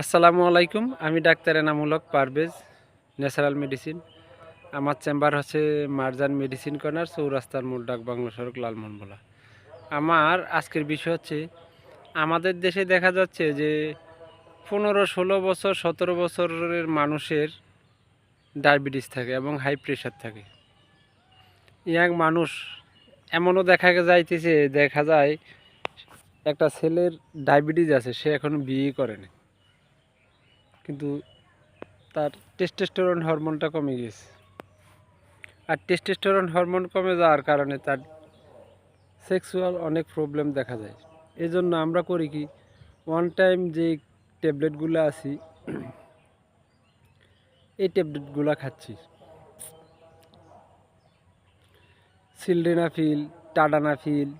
আসসালামু আলাইকুম, আমি ডাক্তার এনামূলক পারভেজ, ন্যাচারাল মেডিসিন। আমার চেম্বার হচ্ছে মারজান মেডিসিন কর্নার, চৌরাস্তার মোড় ডাক বাংলা সড়ক লালমোহনবোলা আমার আজকের বিষয় হচ্ছে, আমাদের দেশে দেখা যাচ্ছে যে পনেরো, ষোলো বছর, সতেরো বছরের মানুষের ডায়াবেটিস থাকে এবং হাই প্রেশার থাকে। ইয়াং মানুষ এমনও দেখা যাইতেছে, দেখা যায় একটা ছেলের ডায়াবেটিস আছে, সে এখনও বিয়ে করেনি। কিন্তু তার টেস্টোস্টেরন হরমোনটা কমে গেছে। আর টেস্টোস্টেরন হরমোন কমে যাওয়ার কারণে তার সেক্সুয়াল অনেক প্রবলেম দেখা যায়। এই জন্য আমরা করি কি ওয়ান টাইম যে ট্যাবলেটগুলো আছি, এই ট্যাবলেটগুলো খাচ্ছি। সিলডেনাফিল টাডানাফিল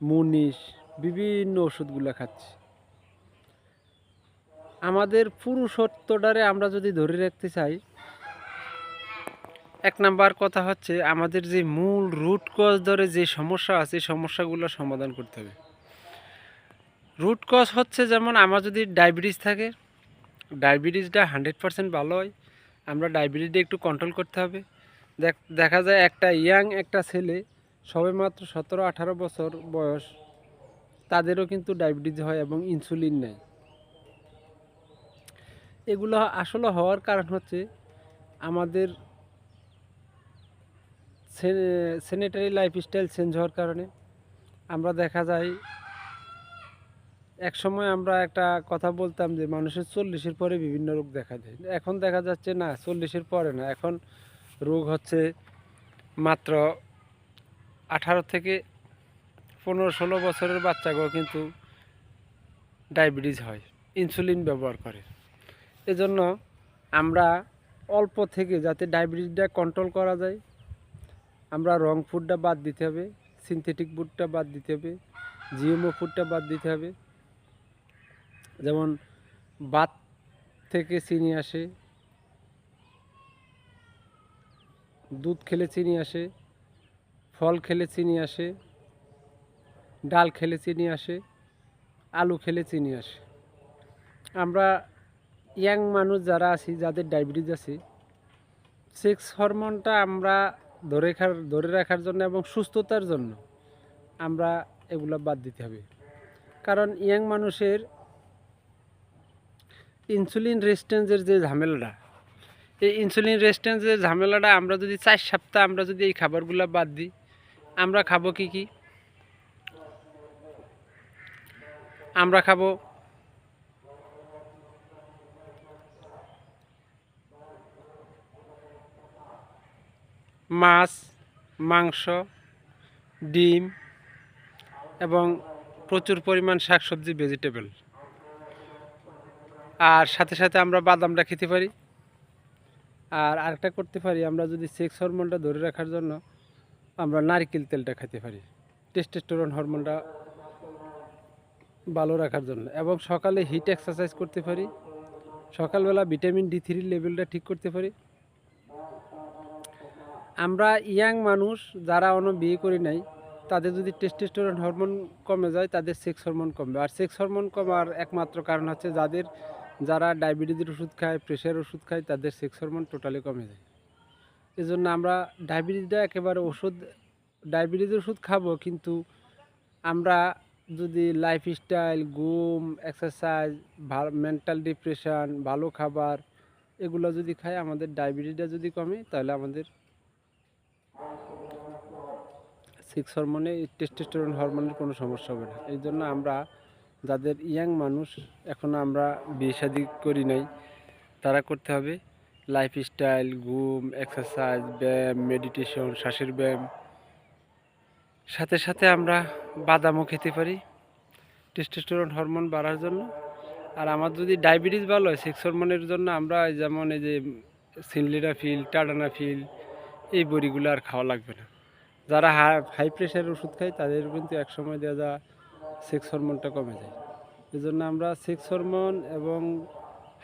মুনিশ বিভিন্ন ওষুধগুলো খাচ্ছি। আমাদের পুরুষত্বটারে আমরা যদি ধরে রাখতে চাই, এক নাম্বার কথা হচ্ছে আমাদের যে মূল রুট কজ ধরে যে সমস্যা আছে সমস্যাগুলো সমাধান করতে হবে। রুট কজ হচ্ছে যেমন আমার যদি ডায়াবেটিস থাকে ডায়াবেটিসটা হান্ড্রেড পারসেন্ট ভালো হয়, আমরা ডায়াবেটিসটা একটু কন্ট্রোল করতে হবে। দেখ যায় একটা ইয়াং একটা ছেলে, সবেমাত্র সতেরো আঠারো বছর বয়স, তাদেরও কিন্তু ডায়াবেটিস হয় এবং ইনসুলিন নেয়। এগুলো আসলে হওয়ার কারণ হচ্ছে আমাদের স্যানিটারি লাইফস্টাইল চেঞ্জ হওয়ার কারণে। আমরা দেখা যায় এক সময় আমরা একটা কথা বলতাম যে মানুষের চল্লিশের পরে বিভিন্ন রোগ দেখা দেয় এখন দেখা যাচ্ছে না, চল্লিশের পরে না। এখন রোগ হচ্ছে মাত্র আঠারো থেকে পনেরো, ষোলো বছরের বাচ্চাকেও কিন্তু ডায়াবেটিস হয়, ইনসুলিন ব্যবহার করে। এজন্য আমরা অল্প থেকে যাতে ডায়াবেটিসটা কন্ট্রোল করা যায়, আমরা রং ফুডটা বাদ দিতে হবে সিনথেটিক ফুডটা বাদ দিতে হবে জিএমও ফুডটা বাদ দিতে হবে। যেমন বাত থেকে চিনি আসে, দুধ খেলে চিনি আসে, ফল খেলে চিনি আসে, ডাল খেলে চিনি আসে, আলু খেলে চিনি আসে। আমরা ইয়াং মানুষ যারা আছি, যাদের ডায়াবেটিস আছে সেক্স হরমোনটা আমরা ধরে ধরে রাখার জন্য এবং সুস্থতার জন্য আমরা এগুলো বাদ দিতে হবে। কারণ ইয়াং মানুষের ইনসুলিন রেজিস্ট্যান্সের যে ঝামেলাটা, এই ইনসুলিন রেজিস্ট্যান্সের ঝামেলাটা আমরা যদি চার সপ্তাহ আমরা যদি এই খাবারগুলো বাদ দিই, আমরা খাব কি কি? আমরা খাব মাছ, মাংস, ডিম এবং প্রচুর পরিমাণ শাকসবজি ভেজিটেবল আর সাথে সাথে আমরা বাদামটা খেতে পারি। আর আরেকটা করতে পারি, আমরা যদি সেক্স হরমোনটা ধরে রাখার জন্য আমরা নারকেল তেলটা খেতে পারি। টেস্টোস্টেরন হরমোনটা ভালো রাখার জন্য। এবং সকালে হিট এক্সারসাইজ করতে পারি। সকালবেলা ভিটামিন ডি থ্রির লেভেলটা ঠিক করতে পারি। আমরা ইয়াং মানুষ, যারা অন্য বিয়ে করি নাই, তাদের যদি টেস্টোস্টেরন হরমোন কমে যায়, তাদের সেক্স হরমোন কমবে। আর সেক্স হরমোন কমার একমাত্র কারণ হচ্ছে যাদের, যারা ডায়াবেটিসের ওষুধ খায় প্রেশার ওষুধ খায়, তাদের সেক্স হরমোন টোটালি কমে যায়। এই জন্য আমরা ডায়াবেটিসটা একেবারে ওষুধ ডায়াবেটিসের ওষুধ খাব, কিন্তু আমরা যদি লাইফস্টাইল ঘুম এক্সারসাইজ ভালো মেন্টাল ডিপ্রেশন ভালো খাবার, এগুলো যদি খাই, আমাদের ডায়াবেটিসটা যদি কমে, তাহলে আমাদের সিক্স হরমোনে টেস্টোস্টেরন হরমোনের কোনো সমস্যা হবে না। এই জন্য আমরা যাদের ইয়াং মানুষ এখনও আমরা বিয়ে করি নাই, তারা করতে হবে লাইফস্টাইল ঘুম এক্সারসাইজ ব্যায়াম মেডিটেশন শ্বাসের ব্যায়াম। সাথে সাথে আমরা বাদামও খেতে পারি টেস্টোস্টেরন হরমোন বাড়ার জন্য। আর আমার যদি ডায়াবেটিস ভালো হয় সেক্স হরমোনের জন্য আমরা যেমন এই যে সিনলিডাফিল টাডানাফিল এই বড়িগুলো আর খাওয়া লাগবে না। যারা হাই প্রেশারের ওষুধ খায়, তাদের কিন্তু একসময় দেওয়া যা সেক্স হরমোনটা কমে যায়। এই জন্য আমরা সেক্স হরমোন এবং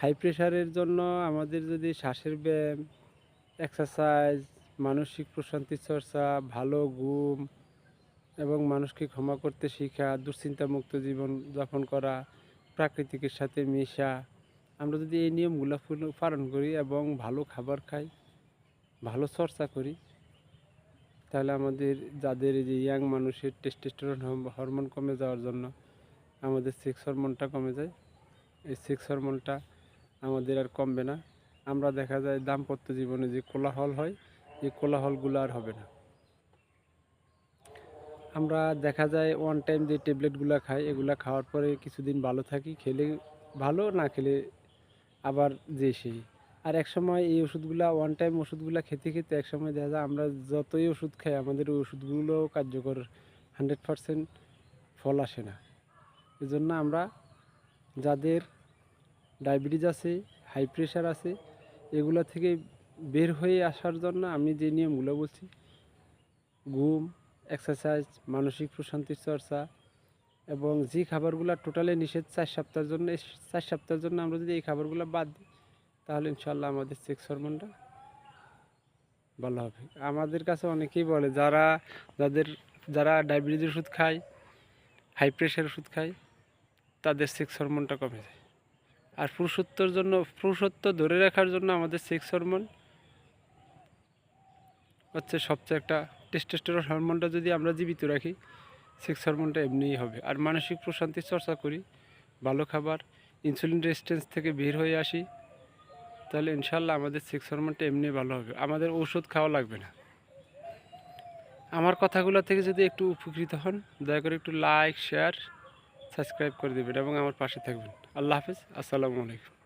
হাই প্রেশারের জন্য আমাদের যদি শ্বাসের ব্যায়াম এক্সারসাইজ মানসিক প্রশান্তি চর্চা, ভালো ঘুম এবং মানুষকে ক্ষমা করতে শেখা, দুশ্চিন্তামুক্ত জীবন যাপন করা, প্রাকৃতিকের সাথে মেশা, আমরা যদি এই নিয়মগুলো পালন করি এবং ভালো খাবার খাই ভালো চর্চা করি, তাহলে আমাদের যাদের যে ইয়াং মানুষের টেস্টোস্টেরন হরমোন কমে যাওয়ার জন্য আমাদের সেক্স হরমোনটা কমে যায়। এই সেক্স হরমোনটা আমাদের আর কমবে না। আমরা দেখা যায় দাম্পত্য জীবনে যে কোলাহল হয়, এই কোলাহলগুলো আর হবে না। আমরা দেখা যায় ওয়ান টাইম যে ট্যাবলেটগুলো খাই, এগুলো খাওয়ার পরে কিছুদিন ভালো থাকি, খেলে ভালো, না খেলে আবার যে সেই। আর এক সময় এই ওষুধগুলা ওয়ান টাইম ওষুধগুলো খেতে খেতে এক সময় দেখা যায় আমরা যতই ওষুধ খাই, আমাদের ওই ওষুধগুলো কার্যকর হান্ড্রেড পারসেন্ট ফল আসে না। এই জন্য আমরা যাদের ডায়াবেটিস আছে হাই প্রেশার আছে, এগুলো থেকে বের হয়ে আসার জন্য আমি যে নিয়মগুলো বলছি, ঘুম এক্সারসাইজ মানসিক প্রশান্তির চর্চা এবং যে খাবারগুলো টোটালি নিষেধ, চার সপ্তাহের জন্য, চার সপ্তাহের জন্য আমরা যদি এই খাবারগুলো বাদ দিই তাহলে ইনশাল্লাহ আমাদের সেক্স হরমোনটা ভালো হবে। আমাদের কাছে অনেকেই বলে, যারা, যাদের, যারা ডায়াবেটিস ওষুধ খায় হাই প্রেশার ওষুধ খায়, তাদের সেক্স হরমোনটা কমে যায়। আর পুরুষত্বর জন্য, পুরুষত্ব ধরে রাখার জন্য আমাদের সেক্স হরমোন হচ্ছে সবচেয়ে একটা টেস্টোস্টেরন হরমোনটা যদি আমরা জীবিত রাখি সেক্স হরমোনটা এমনিই হবে। আর মানসিক প্রশান্তির চর্চা করি, ভালো খাবার ইনসুলিন রেজিস্ট্যান্স থেকে বের হয়ে আসি তাহলে ইনশাল্লাহ আমাদের সেক্স হরমোনটা এমনি ভালো হবে। আমাদের ওষুধ খাওয়া লাগবে না। আমার কথাগুলো থেকে যদি একটু উপকৃত হন, দয়া করে একটু লাইক শেয়ার সাবস্ক্রাইব করে দেবেন এবং আমার পাশে থাকবেন। আল্লাহ হাফিজ, আসসালামু আলাইকুম।